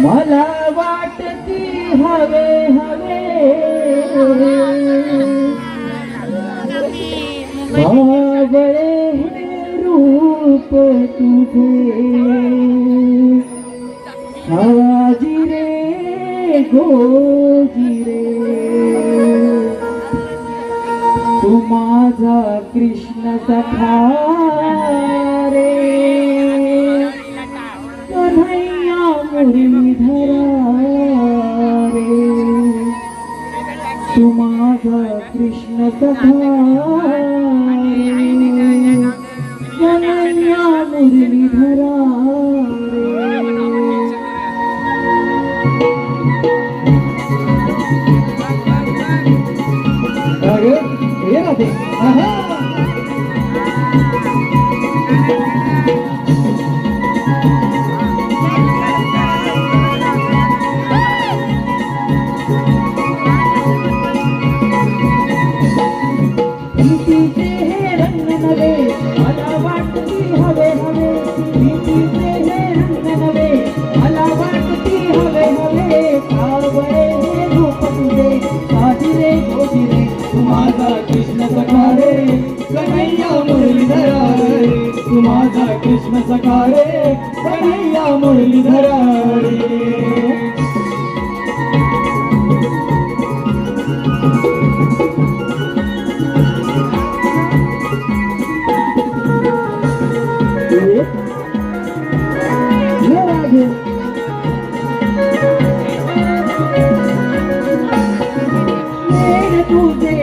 मला वाटती हवे हवे. बाबळे रूप तुझे. आजी रे गोजी रे. तू माझा कृष्ण सखा. माझा कृष्ण सखा रे कन्हैया मुरलीधरा रे अरे हे राधे आहा कृष्ण सखारे कन्हैया मुरलीधरा रे तू माझा कृष्ण सखारे कन्हैया मुरलीधरा रे हे राधे तुझे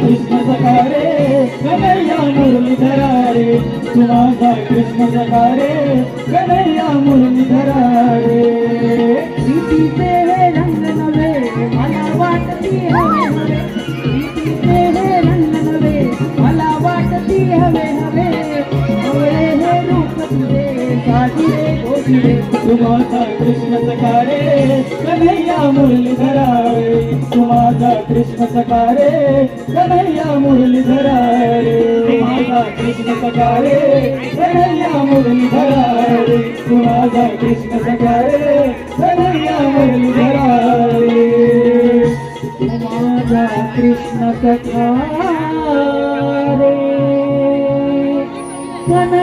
कृष्ण सकारे कन्हैया मुरलीधरा रे तू माझा कृष्ण सकारे कन्हैया मुरलीधरा रे हवे हवे तुम्हारा कृष्ण सकारे, कन्हैया मुरली धरावे। तुम्हारा कृष्ण सकारे, कन्हैया मुरली धरावे। तुम्हारा कृष्ण सकारे, कन्हैया मुरली धरावे। तुम्हारा कृष्ण सकारे, कन्हैया मुरली धरावे। तुम्हारा कृष्ण सकारे। one.